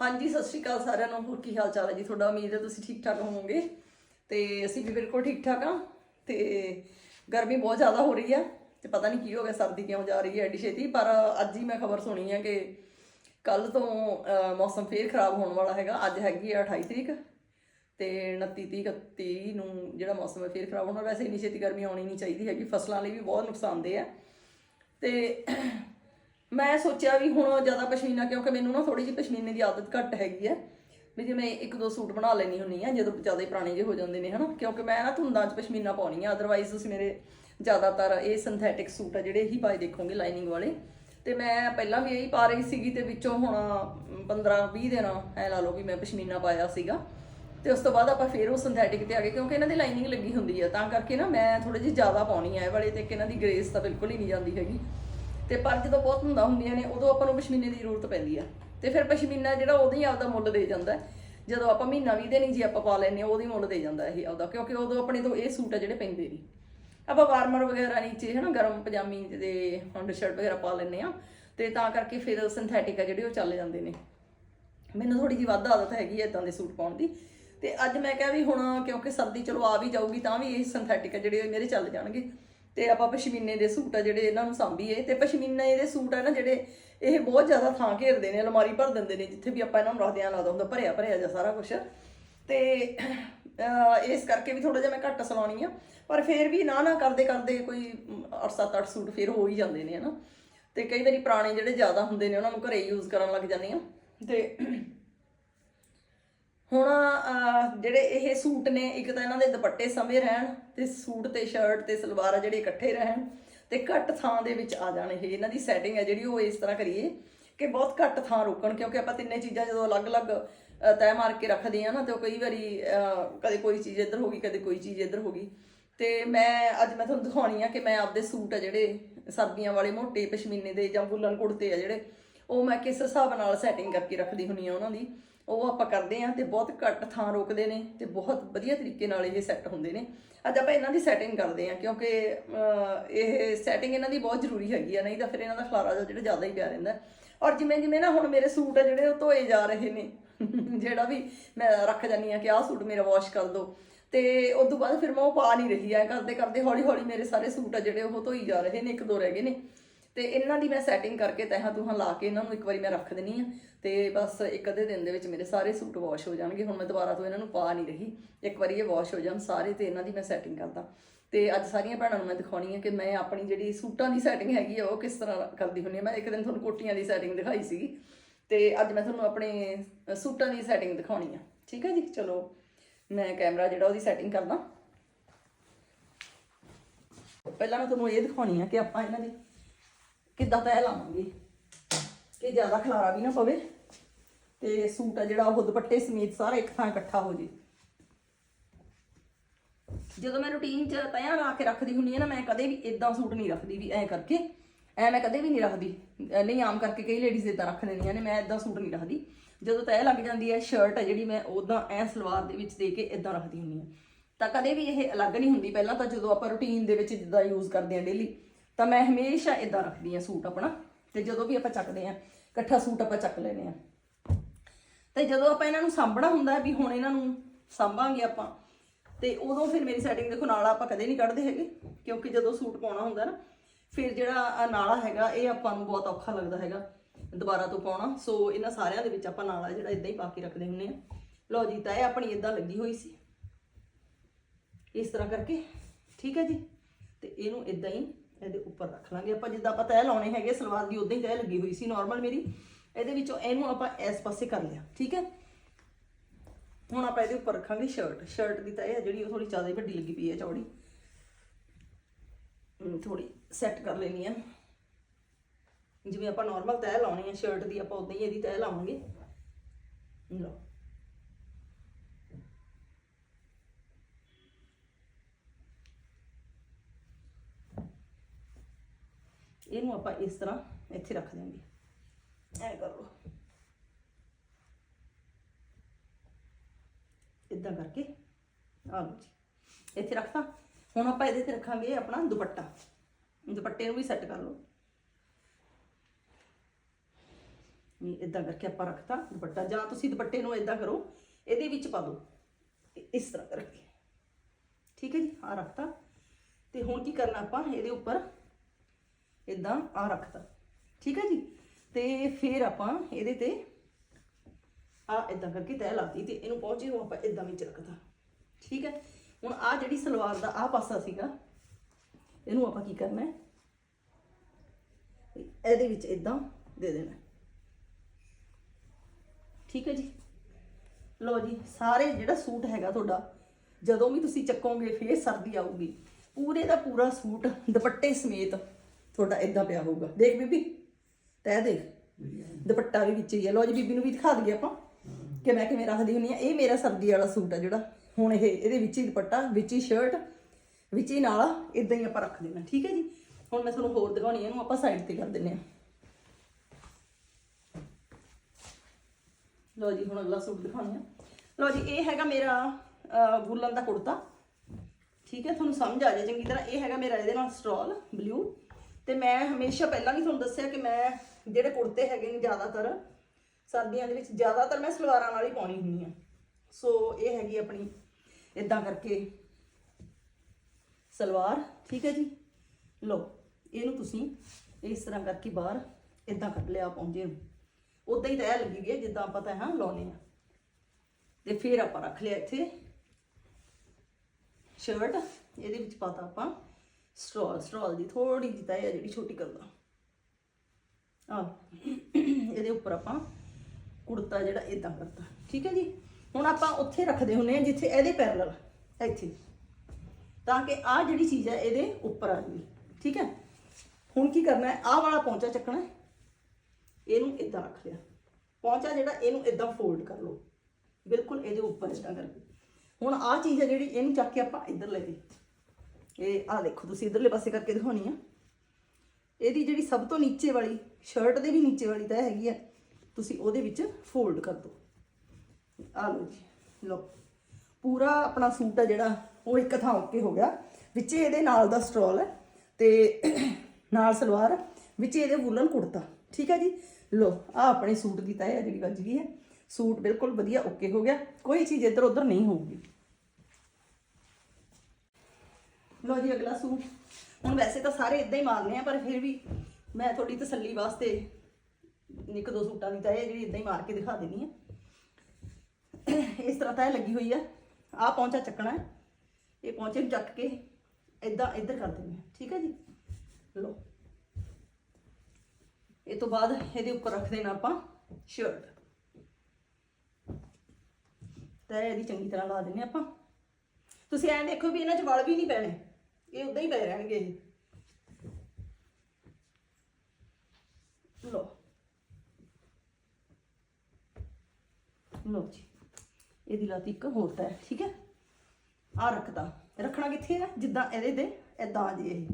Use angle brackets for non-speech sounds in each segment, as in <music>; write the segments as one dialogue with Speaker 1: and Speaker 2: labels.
Speaker 1: ਹਾਂਜੀ, ਸਤਿ ਸ਼੍ਰੀ ਅਕਾਲ ਸਾਰਿਆਂ ਨੂੰ। ਹੋਰ ਕੀ ਹਾਲ ਚਾਲ ਹੈ ਜੀ? ਤੁਹਾਡਾ ਉਮੀਦ ਹੈ ਤੁਸੀਂ ਠੀਕ ਠਾਕ ਹੋਵੋਗੇ। ਤੇ ਅਸੀਂ ਵੀ ਬਿਲਕੁਲ ਠੀਕ ਠਾਕ ਹਾਂ। ਤੇ ਗਰਮੀ ਬਹੁਤ ਜ਼ਿਆਦਾ ਹੋ ਰਹੀ ਹੈ ਤੇ ਪਤਾ ਨਹੀਂ ਕੀ ਹੋ ਗਿਆ, ਸਰਦੀ ਕਿਉਂ ਜਾ ਰਹੀ ਹੈ ਐਡੀ ਛੇਤੀ। ਪਰ ਅੱਜ ਹੀ ਮੈਂ ਖਬਰ ਸੁਣੀ ਹੈ ਕਿ ਕੱਲ ਤੋਂ ਮੌਸਮ ਫੇਰ ਖਰਾਬ ਹੋਣ ਵਾਲਾ ਹੈਗਾ। ਅੱਜ ਹੈਗੀ ਆ 28 ਤਰੀਕ ਤੇ 29 ਤੀਹ 31 ਨੂੰ ਜਿਹੜਾ ਮੌਸਮ ਹੈ ਫੇਰ ਖਰਾਬ ਹੋਣਾ। ਵੈਸੇ ਇੰਨੀ ਛੇਤੀ ਗਰਮੀ ਆਉਣੀ ਨਹੀਂ ਚਾਹੀਦੀ ਹੈਗੀ। ਫਸਲਾਂ ਲਈ ਵੀ ਬਹੁਤ ਨੁਕਸਾਨਦੇਹ ਹੈ। ਤੇ ਮੈਂ ਸੋਚਿਆ ਵੀ ਹੁਣ ਜ਼ਿਆਦਾ ਪਸ਼ਮੀਨਾ ਕਿਉਂਕਿ ਮੈਨੂੰ ਨਾ ਥੋੜੀ ਜਿਹੀ ਪਸ਼ਮੀਨੇ ਦੀ ਆਦਤ ਘੱਟ ਹੈਗੀ ਹੈ ਵੀ ਜਿਵੇਂ ਇੱਕ ਦੋ ਸੂਟ ਬਣਾ ਲੈਣੀ ਹੁੰਨੀ ਆ, ਜਦੋਂ ਜ਼ਿਆਦਾ ਪੁਰਾਣੇ ਜਿਹੇ ਹੋ ਜਾਂਦੇ ਨੇ, ਹਨਾ। ਕਿਉਂਕਿ ਮੈਂ ਨਾ ਧੁੰਦਾਂ 'ਚ ਪਸ਼ਮੀਨਾ ਪਾਉਣੀ ਆ। ਅਦਰਵਾਈਜ਼ ਤੁਸੀਂ ਮੇਰੇ ਜ਼ਿਆਦਾਤਰ ਇਹ ਸਿੰਥੈਟਿਕ ਸੂਟ ਆ, ਜਿਹੜੇ ਹੀ ਪਾਏ ਦੇਖੋਗੇ ਲਾਈਨਿੰਗ ਵਾਲੇ। ਤੇ ਮੈਂ ਪਹਿਲਾਂ ਵੀ ਇਹੀ ਪਾ ਰਹੀ ਸੀਗੀ ਤੇ ਵਿੱਚੋਂ ਹੁਣ 15 20 ਦਿਨ ਐ ਲਾ ਲਓ ਵੀ ਮੈਂ ਪਸ਼ਮੀਨਾ ਪਾਇਆ ਸੀਗਾ। ਤੇ ਉਸ ਤੋਂ ਬਾਅਦ ਆਪਾਂ ਫੇਰ ਉਹ ਸਿੰਥੈਟਿਕ ਤੇ ਆ ਗਏ, ਕਿਉਂਕਿ ਇਹਨਾਂ ਦੀ ਲਾਈਨਿੰਗ ਲੱਗੀ ਹੁੰਦੀ ਆ। ਤਾਂ ਕਰਕੇ ਨਾ ਮੈਂ ਥੋੜੀ ਜਿਹੀ ਜ਼ਿਆਦਾ ਪਾਉਣੀ ਆ ਇਹ ਵਾਲੇ ਤੇ ਕਿ ਇਹਨਾਂ ਦੀ ਗ੍ਰੇਸ ਤਾਂ ਬਿਲਕੁਲ ਹੀ ਨਹੀਂ ਜਾਂਦੀ ਹੈਗੀ। ਤੇ ਪਰ ਜਦੋਂ ਬਹੁਤ ਹੁੰਦਾ ਹੁੰਦੀਆਂ ਨੇ, ਉਦੋਂ ਆਪਾਂ ਨੂੰ ਪਸ਼ਮੀਨੇ ਦੀ ਜ਼ਰੂਰਤ ਪੈਂਦੀ ਆ। ਤੇ ਫਿਰ ਪਸ਼ਮੀਨਾ ਜਿਹੜਾ ਉਦੋਂ ਹੀ ਆਪਦਾ ਮੁੱਲ ਦੇ ਜਾਂਦਾ ਜਦੋਂ ਆਪਾਂ ਮਹੀਨਾ ਵੀ ਦੇ ਨਹੀਂ ਜੀ ਆਪਾਂ ਪਾ ਲੈਨੇ ਹੀ ਮੁੱਲ ਦੇ ਜਾਂਦਾ ਇਹ ਆਪਦਾ, ਕਿਉਂਕਿ ਉਦੋਂ ਆਪਣੇ ਤੋਂ ਇਹ ਸੂਟ ਆ ਜਿਹੜੇ ਪੈਂਦੇ ਨਹੀਂ। ਆਪਾਂ ਵਾਰਮਰ ਵਗੈਰਾ ਨੀਚੇ ਹਨਾ, ਗਰਮ ਪਜਾਮੀ ਤੇ ਹੁਣ ਸ਼ਰਟ ਵਗੈਰਾ ਪਾ ਲੈਨੇ ਆ ਤੇ ਤਾਂ ਕਰਕੇ ਫਿਰ ਸਿੰਥੈਟਿਕ ਆ ਜਿਹੜੇ ਉਹ ਚੱਲ ਜਾਂਦੇ ਨੇ। ਮੈਨੂੰ ਥੋੜੀ ਜਿਹੀ ਵੱਧ ਆਦਤ ਹੈਗੀ ਹੈ ਇਦਾਂ ਦੇ ਸੂਟ ਪਾਉਣ ਦੀ। ਤੇ ਅੱਜ ਮੈਂ ਕਿਹਾ ਵੀ ਹੁਣ ਕਿਉਂਕਿ ਸਰਦੀ ਚਲੋ ਆ ਵੀ ਜਾਊਗੀ, ਤਾਂ ਵੀ ਇਹ ਸਿੰਥੈਟਿਕ ਆ ਜਿਹੜੇ ਉਹ ਮੇਰੇ ਚੱਲ ਜਾਣਗੇ। ਤੇ ਆਪਾਂ ਪਸ਼ਮੀਨੇ ਦੇ ਸੂਟ ਆ ਜਿਹੜੇ ਇਹਨਾਂ ਨੂੰ ਸਾਂਭੀਏ। ਤੇ ਪਸ਼ਮੀਨੇ ਦੇ ਸੂਟ ਆ ਨਾ ਜਿਹੜੇ ਇਹ ਬਹੁਤ ਜ਼ਿਆਦਾ ਥਾਂ ਘੇਰਦੇ ਨੇ, ਅਲਮਾਰੀ ਭਰ ਦਿੰਦੇ ਨੇ, ਜਿੱਥੇ ਵੀ ਆਪਾਂ ਇਹਨਾਂ ਨੂੰ ਰੱਖਦੇ ਆ ਲੱਗਦਾ ਹੁੰਦਾ ਭਰਿਆ ਭਰਿਆ ਜਿਹਾ ਸਾਰਾ ਕੁਝ ਤੇ ਇਸ ਕਰਕੇ ਵੀ ਥੋੜਾ ਜਿਹਾ ਮੈਂ ਘੱਟ ਸਲਾਉਣੀ ਆ। ਪਰ ਫਿਰ ਵੀ ਨਾ ਨਾ ਕਰਦੇ ਕਰਦੇ ਕੋਈ 8-7 8 ਸੂਟ ਫਿਰ ਹੋ ਹੀ ਜਾਂਦੇ ਨੇ, ਹਨਾ। ਤੇ ਕਈ ਵਾਰੀ ਪੁਰਾਣੇ ਜਿਹੜੇ ਜ਼ਿਆਦਾ ਹੁੰਦੇ ਨੇ, ਉਹਨਾਂ ਨੂੰ ਘਰੇ ਯੂਜ਼ ਕਰਨ ਲੱਗ ਜਾਂਦੇ ਆ। ਤੇ ਹੁਣ ਜਿਹੜੇ ਇਹ ਸੂਟ ਨੇ, ਇੱਕ ਤਾਂ ਇਹਨਾਂ ਦੇ ਦੁਪੱਟੇ ਸਮੇਂ ਰਹਿਣ ਤੇ ਸੂਟ ਤੇ ਸ਼ਰਟ ਤੇ ਸਲਵਾਰ ਆ ਜਿਹੜੇ ਇਕੱਠੇ ਰਹਿਣ ਤੇ ਘੱਟ ਥਾਂ ਦੇ ਵਿੱਚ ਆ ਜਾਣ ਇਹ, ਇਹਨਾਂ ਦੀ ਸੈਟਿੰਗ ਹੈ ਜਿਹੜੀ ਉਹ ਇਸ ਤਰ੍ਹਾਂ ਕਰੀਏ ਕਿ ਬਹੁਤ ਘੱਟ ਥਾਂ ਰੋਕਣ, ਕਿਉਂਕਿ ਆਪਾਂ ਤਿੰਨੇ ਚੀਜ਼ਾਂ ਜਦੋਂ ਅਲੱਗ-ਅਲੱਗ ਤੈਅ ਮਾਰ ਕੇ ਰੱਖਦੇ ਆ ਨਾ, ਤੇ ਉਹ ਕਈ ਵਾਰੀ ਕਦੇ ਕੋਈ ਚੀਜ਼ ਇੱਧਰ ਹੋ ਗਈ, ਕਦੇ ਕੋਈ ਚੀਜ਼ ਇੱਧਰ ਹੋ ਗਈ। ਤੇ ਮੈਂ, ਅੱਜ ਮੈਂ ਤੁਹਾਨੂੰ ਦਿਖਾਉਣੀ ਆ ਕਿ ਮੈਂ ਆਪਦੇ ਸੂਟ ਆ ਜਿਹੜੇ ਸਰਦੀਆਂ ਵਾਲੇ ਮੋਟੇ ਪਸ਼ਮੀਨੇ ਦੇ ਜਾਂ ਵੁਲਨ ਕੁੜਤੇ ਆ ਜਿਹੜੇ, ਉਹ ਮੈਂ ਕਿਸ ਹਿਸਾਬ ਨਾਲ ਸੈਟਿੰਗ ਕਰਕੇ ਰੱਖਦੀ ਹੁੰਨੀ ਆ ਉਹਨਾਂ ਦੀ। ਉਹ ਆਪਾਂ ਕਰਦੇ ਆ ਤੇ ਬਹੁਤ ਘੱਟ ਥਾਂ ਰੋਕਦੇ ਨੇ ਤੇ ਬਹੁਤ ਵਧੀਆ ਤਰੀਕੇ ਨਾਲ ਇਹ ਸੈੱਟ ਹੁੰਦੇ ਨੇ। ਅੱਜ ਆਪਾਂ ਇਹਨਾਂ ਦੀ ਸੈਟਿੰਗ ਕਰਦੇ ਆ ਕਿਉਂਕਿ ਇਹ ਸੈਟਿੰਗ ਇਹਨਾਂ ਦੀ ਬਹੁਤ ਜ਼ਰੂਰੀ ਹੈਗੀ ਆ, ਨਹੀਂ ਤਾਂ ਫਿਰ ਇਹਨਾਂ ਦਾ ਖਲਾਰਾ ਜਿਹਾ ਜਿਹੜਾ ਜ਼ਿਆਦਾ ਹੀ ਪਿਆ ਰਹਿੰਦਾ ਔਰ ਜਿਵੇਂ ਜਿਵੇਂ ਨਾ ਹੁਣ ਮੇਰੇ ਸੂਟ ਆ ਜਿਹੜੇ ਉਹ ਧੋਏ ਜਾ ਰਹੇ ਨੇ, <laughs> ਜਿਹੜਾ ਵੀ ਮੈਂ ਰੱਖ ਜਾਨੀ ਆ ਕਿ ਆਹ ਸੂਟ ਮੇਰਾ ਵਾਸ਼ ਕਰ ਦਿਓ ਤੇ ਉਸ ਤੋਂ ਬਾਅਦ ਫਿਰ ਮੈਂ ਉਹ ਪਾ ਨਹੀਂ ਰਹੀ ਐ ਕਰਦੇ ਕਰਦੇ ਹੌਲੀ ਹੌਲੀ ਮੇਰੇ ਸਾਰੇ ਸੂਟ ਆ ਜਿਹੜੇ ਉਹ ਧੋਈ ਜਾ ਰਹੇ ਨੇ, ਇੱਕ ਦੋ ਰਹਿ ਗਏ ਨੇ। ਤੇ ਇਹਨਾਂ ਦੀ ਮੈਂ ਸੈਟਿੰਗ ਕਰਕੇ ਤਹਾਂ ਤੁਹਾਂ ਲਾ ਕੇ ਇਹਨਾਂ ਨੂੰ ਇੱਕ ਵਾਰੀ ਮੈਂ ਰੱਖ ਦਿੰਨੀ ਆ, ਤੇ ਬਸ ਇੱਕ ਅੱਧੇ ਦਿਨ ਦੇ ਵਿੱਚ ਮੇਰੇ ਸਾਰੇ ਸੂਟ ਵਾਸ਼ ਹੋ ਜਾਣਗੇ। ਹੁਣ ਮੈਂ ਦੁਬਾਰਾ ਤੋਂ ਇਹਨਾਂ ਨੂੰ ਪਾ ਨਹੀਂ ਰਹੀ। ਇੱਕ ਵਾਰੀ ਇਹ ਵਾਸ਼ ਹੋ ਜਾਣ ਸਾਰੇ ਤੇ ਇਹਨਾਂ ਦੀ ਮੈਂ ਸੈਟਿੰਗ ਕਰਦਾ। ਤੇ ਅੱਜ ਸਾਰੀਆਂ ਭੈਣਾਂ ਨੂੰ ਮੈਂ ਦਿਖਾਉਣੀ ਹੈ ਕਿ ਮੈਂ ਆਪਣੀ ਜਿਹੜੀ ਸੂਟਾਂ ਦੀ ਸੈਟਿੰਗ ਹੈਗੀ ਆ, ਉਹ ਕਿਸ ਤਰ੍ਹਾਂ ਕਰਦੀ ਹੁੰਨੀ ਆ। ਮੈਂ ਇੱਕ ਦਿਨ ਤੁਹਾਨੂੰ ਕੋਟੀਆਂ ਦੀ ਸੈਟਿੰਗ ਦਿਖਾਈ ਸੀਗੀ। ਤੇ ਅੱਜ ਮੈਂ ਤੁਹਾਨੂੰ ਆਪਣੇ ਸੂਟਾਂ ਦੀ ਸੈਟਿੰਗ ਦਿਖਾਉਣੀ ਆ। ਠੀਕ ਹੈ ਜੀ? ਚਲੋ, ਮੈਂ ਕੈਮਰਾ ਜਿਹੜਾ ਉਹਦੀ ਸੈਟਿੰਗ ਕਰਦਾ। ਪਹਿਲਾਂ ਮੈਂ ਤੁਹਾਨੂੰ ਇਹ ਦਿਖਾਉਣੀ ਆ ਕਿ ਆਪਾਂ ਇਹਨਾਂ ਦੀ ਕਿੱਦਾਂ ਤੈਅ ਲਾਵਾਂਗੇ? ਕਿ ਜ਼ਿਆਦਾ ਖਲਾਰਾ ਵੀ ਨਾ ਪਵੇ ਤੇ ਸੂਟ ਆ ਜਿਹੜਾ ਉਹ ਦੁਪੱਟੇ ਸਮੇਤ ਸਾਰਾ ਇੱਕ ਥਾਂ ਇਕੱਠਾ ਹੋ ਜੇ। ਜਦੋਂ ਮੈਂ ਰੁਟੀਨ 'ਚ ਤੈਆਂ ਲਾ ਕੇ ਰੱਖਦੀ ਹੁੰਨੀ ਆ ਨਾ, ਮੈਂ ਕਦੇ ਵੀ ਇਦਾਂ ਸੂਟ ਨਹੀਂ ਰੱਖਦੀ ਵੀ ਐ ਕਰਕੇ। ਐ ਮੈਂ ਕਦੇ ਵੀ ਨਹੀਂ ਰੱਖਦੀ। ਨਹੀਂ, ਆਮ ਕਰਕੇ ਕਈ ਲੇਡੀਜ਼ ਇਦਾਂ ਰੱਖ ਲੈਂਦੀਆਂ ਨੇ, ਮੈਂ ਇਦਾਂ ਸੂਟ ਨਹੀਂ ਰੱਖਦੀ। ਜਦੋਂ ਤੈਅ ਲੱਗ ਜਾਂਦੀ ਹੈ ਸ਼ਰਟ ਹੈ ਜਿਹੜੀ ਮੈਂ ਉਦਾਂ ਐ ਸਲਵਾਰ ਦੇ ਵਿੱਚ ਦੇ ਕੇ ਇਦਾਂ ਰੱਖਦੀ ਹੁੰਨੀ ਆ। ਤਾਂ ਕਦੇ ਵੀ ਇਹ ਅਲੱਗ ਨਹੀਂ ਹੁੰਦੀ। ਪਹਿਲਾਂ ਤਾਂ ਜਦੋਂ ਆਪਾਂ ਰੁਟੀਨ ਦੇ ਵਿੱਚ ਜਿੱਦਾਂ ਯੂਜ਼ ਕਰਦੇ ਆ ਡੇਲੀ ਤਾਂ ਮੈਂ ਹਮੇਸ਼ਾ ਇਦਾਂ ਰੱਖਦੀ ਆ ਸੂਟ ਆਪਣਾ, ਤੇ ਜਦੋਂ ਵੀ ਆਪਾਂ ਚੱਕਦੇ ਆ ਇਕੱਠਾ ਸੂਟ ਆਪਾਂ ਚੱਕ ਲੈਨੇ ਆ ਤੇ ਜਦੋਂ ਆਪਾਂ ਇਹਨਾਂ ਨੂੰ ਸਾਂਭਣਾ ਹੁੰਦਾ ਵੀ ਹੁਣ ਇਹਨਾਂ ਨੂੰ ਸਾਂਭਾਂਗੇ ਆਪਾਂ, ਤੇ ਉਦੋਂ ਫਿਰ ਮੇਰੀ ਸੈਟਿੰਗ ਦੇਖੋ ਨਾਲਾ ਆਪਾਂ ਕਦੇ ਨਹੀਂ ਕੱਢਦੇ ਹੈਗੇ, ਕਿਉਂਕਿ ਜਦੋਂ ਸੂਟ ਪਾਉਣਾ ਹੁੰਦਾ ਨਾ, ਫਿਰ ਜਿਹੜਾ ਨਾਲਾ ਹੈਗਾ, ਇਹ ਆਪਾਂ ਨੂੰ ਬਹੁਤ ਔਖਾ ਲੱਗਦਾ ਹੈਗਾ ਦੁਬਾਰਾ ਤੋਂ ਪਾਉਣਾ। ਸੋ ਇਹਨਾਂ ਸਾਰਿਆਂ ਦੇ ਵਿੱਚ ਆਪਾਂ ਨਾਲਾ ਜਿਹੜਾ ਇਦਾਂ ਹੀ ਪਾ ਕੇ ਰੱਖਦੇ ਹੁੰਨੇ ਆ ਲਓ ਜੀ, ਤਾਂ ਇਹ ਆਪਣੀ ਇਦਾਂ ਲੱਗੀ ਹੋਈ ਸੀ। ਇਸ ਤਰ੍ਹਾਂ ਕਰਕੇ, ਠੀਕ ਹੈ ਜੀ? ਤੇ ਇਹਨੂੰ ਇਦਾਂ ਹੀ ਇਹਦੇ ਉੱਪਰ ਰੱਖ ਲਾਂਗੇ। ਆਪਾਂ ਜਿੱਦਾਂ ਆਪਾਂ ਤੈਅ ਲਾਉਣੇ ਹੈਗੇ, ਸਲਵਾਰ ਦੀ ਉਦਾਂ ਹੀ ਤੈਅ ਲੱਗੀ ਹੋਈ ਸੀ ਨਾਰਮਲ ਮੇਰੀ। ਇਹਦੇ ਵਿੱਚੋਂ ਇਹਨੂੰ ਆਪਾਂ ਇਸ ਪਾਸੇ ਕਰ ਲਿਆ, ਠੀਕ ਹੈ? ਹੁਣ ਆਪਾਂ ਇਹਦੇ ਉੱਪਰ ਰੱਖਾਂਗੇ ਸ਼ਰਟ ਸ਼ਰਟ ਦੀ ਤੈਅ ਹੈ ਜਿਹੜੀ ਉਹ ਥੋੜੀ ਜ਼ਿਆਦਾ ਹੀ ਵੱਡੀ ਲੱਗੀ ਪਈ ਹੈ ਚੌੜੀ। ਥੋੜੀ ਸੈੱਟ ਕਰ ਲੈਣੀ ਆ। ਜਿਵੇਂ ਆਪਾਂ ਨਾਰਮਲ ਤੈਅ ਲਾਉਣੀ ਆ ਸ਼ਰਟ ਦੀ ਆਪਾਂ ਉਦਾਂ ਹੀ ਇਹਦੀ ਤੈਅ ਲਾਵਾਂਗੇ। ਲਓ। ਇਹਨੂੰ ਆਪਾਂ ਇਸ ਤਰ੍ਹਾਂ ਇੱਥੇ ਰੱਖ ਦਿਆਂਗੇ। ਐ ਕਰ। ਲਓ ਇਦਾਂ ਕਰਕੇ। ਆ ਲਓ ਜੀ। ਇੱਥੇ ਰੱਖਤਾ। ਹੁਣ ਆਪਾਂ ਇਹਦੇ ਤੇ ਰੱਖਾਂਗੇ ਆਪਣਾ ਦੁਪੱਟਾ। ਦੁਪੱਟੇ ਨੂੰ ਵੀ ਸੈੱਟ ਕਰ ਲਓ। ਵੀ ਇਦਾਂ ਕਰਕੇ ਆਪਾਂ ਰੱਖਤਾ ਦੁਪੱਟਾ। ਜਾਂ ਤੁਸੀਂ ਦੁਪੱਟੇ ਨੂੰ ਇਦਾਂ ਕਰੋ, ਇਹਦੇ ਵਿੱਚ ਪਾ ਦਿਓ। ਇ- ਇਸ ਤਰ੍ਹਾਂ ਕਰਕੇ। ਠੀਕ ਹੈ ਜੀ? ਆ ਰੱਖਤਾ। ਤੇ ਹੁਣ ਕੀ ਕਰਨਾ ਆਪਾਂ? ਇਹਦੇ ਉੱਪਰ ਇਦਾਂ ਆ ਰੱਖਤਾ। ਠੀਕ ਹੈ ਜੀ? ਤੇ ਫਿਰ ਆਪਾਂ ਇਹਦੇ ਤੇ ਆ ਇਦਾਂ ਕਰਕੇ ਤੈਅ ਲਾਤੀ ਤੇ ਇਹਨੂੰ ਪਹੁੰਚੇ ਨੂੰ ਆਪਾਂ ਇਦਾਂ ਵਿੱਚ ਰੱਖਤਾ। ਠੀਕ ਹੈ ਹੁਣ ਆ ਜਿਹੜੀ ਸਲਵਾਰ ਦਾ ਆ ਪਾਸਾ ਸੀਗਾ, ਇਹਨੂੰ ਆਪਾਂ ਕੀ ਕਰਨਾ ਹੈ? ਇਹਦੇ ਵਿੱਚ ਇਦਾਂ ਦੇ ਦੇਣਾ। ਠੀਕ ਹੈ ਜੀ? ਲਓ ਜੀ, ਸਾਰੇ ਜਿਹੜਾ ਸੂਟ ਹੈਗਾ ਤੁਹਾਡਾ, ਜਦੋਂ ਵੀ ਤੁਸੀਂ ਚੱਕੋਗੇ, ਫੇਰ ਸਰਦੀ ਆਊਗੀ। ਪੂਰੇ ਦਾ ਪੂਰਾ ਸੂਟ, ਦੁਪੱਟੇ ਸਮੇਤ ਤੁਹਾਡਾ ਇਦਾਂ ਪਿਆ ਹੋਊਗਾ। ਦੇਖ ਬੀਬੀ ਤੈ ਦੇਖ। ਦੁਪੱਟਾ ਵੀ ਵਿੱਚ ਹੀ ਹੈ ਲਓ ਜੀ ਬੀਬੀ ਨੂੰ ਵੀ ਦਿਖਾ ਦਈਏ ਆਪਾਂ ਕਿ ਮੈਂ ਕਿਵੇਂ ਰੱਖਦੀ ਹੁੰਨੀ ਆ। ਇਹ ਮੇਰਾ ਸਰਦੀ ਵਾਲਾ ਸੂਟ ਆ ਜਿਹੜਾ। ਹੁਣ ਇਹ ਇਹਦੇ ਵਿੱਚ ਹੀ ਦੁਪੱਟਾ ਵਿੱਚ ਹੀ ਸ਼ਰਟ ਵਿੱਚ ਹੀ ਨਾਲ ਇਦਾਂ ਹੀ ਆਪਾਂ ਰੱਖ ਦੇਣਾ। ਠੀਕ ਹੈ ਜੀ? ਹੁਣ ਮੈਂ ਤੁਹਾਨੂੰ ਹੋਰ ਦਿਖਾਉਣੀ ਇਹਨੂੰ ਆਪਾਂ ਸਾਈਡ ਤੇ ਕਰ ਦਿੰਨੇ ਆ। ਲਓ ਜੀ ਹੁਣ ਅਗਲਾ ਸੂਟ ਦਿਖਾਉਣੀ ਆ। ਲਓ ਜੀ ਇਹ ਹੈਗਾ ਮੇਰਾ ਅਹ, ਦਾ ਕੁੜਤਾ। ਠੀਕ ਹੈ ਤੁਹਾਨੂੰ ਸਮਝ ਆ ਜਾਏ ਚੰਗੀ ਤਰ੍ਹਾਂ। ਇਹ ਹੈਗਾ ਮੇਰਾ ਇਹਦੇ ਨਾਲ ਸਟਾਲ ਬਲੂ। ਤੇ ਮੈਂ ਹਮੇਸ਼ਾ ਪਹਿਲਾਂ ਵੀ ਤੁਹਾਨੂੰ ਦੱਸਿਆ ਕਿ ਮੈਂ ਜਿਹੜੇ ਕੁੜਤੇ ਹੈਗੇ ਨੇ ਜ਼ਿਆਦਾਤਰ ਸਰਦੀਆਂ ਦੇ ਵਿੱਚ ਜ਼ਿਆਦਾਤਰ ਮੈਂ ਸਲਵਾਰਾਂ ਨਾਲ ਹੀ ਪਾਉਣੀ ਹੁੰਦੀ ਆ ਸੋ ਇਹ ਹੈਗੀ ਆਪਣੀ ਇਦਾਂ ਕਰਕੇ ਸਲਵਾਰ ਠੀਕ ਹੈ ਜੀ? ਲਓ ਇਹਨੂੰ ਤੁਸੀਂ ਇਸ ਤਰ੍ਹਾਂ ਕਰਕੇ ਬਾਹਰ ਇਦਾਂ ਕੱਟ ਲਿਆ ਪੌਂਜੇ ਨੂੰ ਉਦਾਂ ਹੀ ਤੈਅ ਲੱਗੀ ਗਈ ਹੈ, ਜਿੱਦਾਂ ਆਪਾਂ ਤਾਂ ਹਾਂ ਲਾਉਨੇ ਆ ਤੇ ਫਿਰ ਆਪਾਂ ਰੱਖ ਲਿਆ ਇੱਥੇ ਸ਼ਰਟ ਇਹਦੇ ਵਿੱਚ ਪਾਤਾ ਆਪਾਂ ਸਟ੍ਰੋਲ ਸਟ੍ਰੋਲ ਦੀ ਥੋੜੀ ਜਿਹੀ ਤੈਅ ਹੈ ਜਿਹੜੀ ਛੋਟੀ ਕਰਦਾ ਆ। ਇਹਦੇ ਉੱਪਰ ਆਪਾਂ ਕੁੜਤਾ ਜਿਹੜਾ ਇਦਾਂ ਕਰਤਾ ਠੀਕ ਹੈ ਜੀ? ਹੁਣ ਆਪਾਂ ਉੱਥੇ ਰੱਖਦੇ ਹੁੰਨੇ ਆ ਜਿੱਥੇ ਇਹਦੇ ਪੈਰਲਲ ਇੱਥੇ। ਤਾਂ ਕਿ ਆਹ ਜਿਹੜੀ ਚੀਜ਼ ਹੈ ਇਹਦੇ ਉੱਪਰ ਆ ਜਾਵੇ, ਠੀਕ ਹੈ? ਹੁਣ ਕੀ ਕਰਨਾ ਹੈ? ਆਹ ਵਾਲਾ ਪੌਂਚਾ ਚੱਕਣਾ ਹੈ। ਇਹਨੂੰ ਇਦਾਂ ਰੱਖ ਲਿਆ। ਪੌਂਚਾ ਜਿਹੜਾ, ਇਹਨੂੰ ਇਦਾਂ ਫੋਲਡ ਕਰ ਲਓ। ਬਿਲਕੁਲ ਇਹਦੇ ਉੱਪਰ ਇਦਾਂ ਕਰਕੇ। ਹੁਣ ਆਹ ਚੀਜ਼ ਹੈ ਜਿਹੜੀ, ਇਹਨੂੰ ਚੱਕ ਕੇ ਆਪਾਂ ਇੱਧਰ ਲੈ ਗਏ ਇਹ ਆਹ ਦੇਖੋ, ਤੁਸੀਂ ਇਧਰਲੇ ਪਾਸੇ ਕਰਕੇ ਦਿਖਾਉਣੀ ਆ। ਇਹਦੀ ਜਿਹੜੀ ਸਭ ਤੋਂ ਨੀਚੇ ਵਾਲੀ ਸ਼ਰਟ ਦੇ ਵੀ ਨੀਚੇ ਵਾਲੀ ਤਾਂ ਹੈਗੀ ਆ, ਤੁਸੀਂ ਉਹਦੇ ਵਿੱਚ ਫੋਲਡ ਕਰ ਦਿਓ। ਆ ਲਓ ਜੀ, ਲਓ। ਪੂਰਾ ਆਪਣਾ ਸੂਟ ਆ ਜਿਹੜਾ, ਉਹ ਇੱਕ ਥਾਂ ਓਕੇ ਹੋ ਗਿਆ। ਵਿੱਚ ਇਹਦੇ ਨਾਲ ਦਾ ਸਟਰੋਲ ਹੈ ਤੇ ਨਾਲ ਸਲਵਾਰ, ਵਿੱਚ ਇਹਦੇ ਵੂਲਨ ਕੁੜਤਾ। ਠੀਕ ਹੈ ਜੀ? ਲੋ ਆ ਆਪਣੇ ਸੂਟ ਦੀ ਤੈਅ ਹੈ ਜਿਹੜੀ ਵੱਜ ਗਈ ਹੈ। ਸੂਟ ਬਿਲਕੁਲ ਵਧੀਆ ਓਕੇ ਹੋ ਗਿਆ। ਕੋਈ ਚੀਜ਼ ਇੱਧਰ ਉੱਧਰ ਨਹੀਂ ਹੋਊਗੀ। ਲੋ ਜੀ ਅਗਲਾ ਸੂਟ। ਹੁਣ ਵੈਸੇ ਤਾਂ ਸਾਰੇ ਇਦਾਂ ਹੀ ਮਾਰਨੇ ਆ, ਪਰ ਫਿਰ ਵੀ ਮੈਂ ਤੁਹਾਡੀ ਤਸੱਲੀ ਵਾਸਤੇ ਇੱਕ ਦੋ ਸੂਟਾਂ ਦੀ ਤੈਅ ਹੈ ਜਿਹੜੀ ਇਦਾਂ ਹੀ ਮਾਰ ਕੇ ਦਿਖਾ ਦੇਣੀ ਹੈ ਇਸ ਤਰ੍ਹਾਂ ਤੈਅ ਲੱਗੀ ਹੋਈ ਹੈ ਆਹ ਪੌਂਚਾ ਚੱਕਣਾ ਹੈ। ਇਹ ਪੌਂਚੇ ਨੂੰ ਚੱਕ ਕੇ ਇਦਾਂ ਇੱਧਰ ਕਰ ਦੇਣੀ ਹੈ ਠੀਕ ਹੈ ਜੀ? ਲੋ ਇਹ ਤੋਂ ਬਾਅਦ ਇਹਦੇ ਉੱਪਰ ਰੱਖ ਦੇਣਾ ਆਪਾਂ ਸ਼ਰਟ ਤੈਅ ਇਹਦੀ ਚੰਗੀ ਤਰ੍ਹਾਂ ਲਾ ਦੇਣੀ ਆਪਾਂ। ਤੁਸੀਂ ਐਂ ਦੇਖੋ ਵੀ ਇਹਨਾਂ 'ਚ ਵਲ ਵੀ ਨਹੀਂ ਪੈਣੇ। ਇਹ ਉਦਾਂ ਹੀ ਪਏ ਰਹਿਣਗੇ ਇਹ ਲੋ ਲੋ ਜੀ, ਇਹਦੀ ਲਾਤੀ ਇੱਕ ਹੋਰ ਤਾਂ, ਠੀਕ ਹੈ? ਆ ਰੱਖਦਾ ਰੱਖਣਾ ਕਿੱਥੇ ਹੈ ਜਿੱਦਾਂ ਇਹਦੇ ਤੇ ਇਦਾਂ ਆ ਜੇ ਇਹ।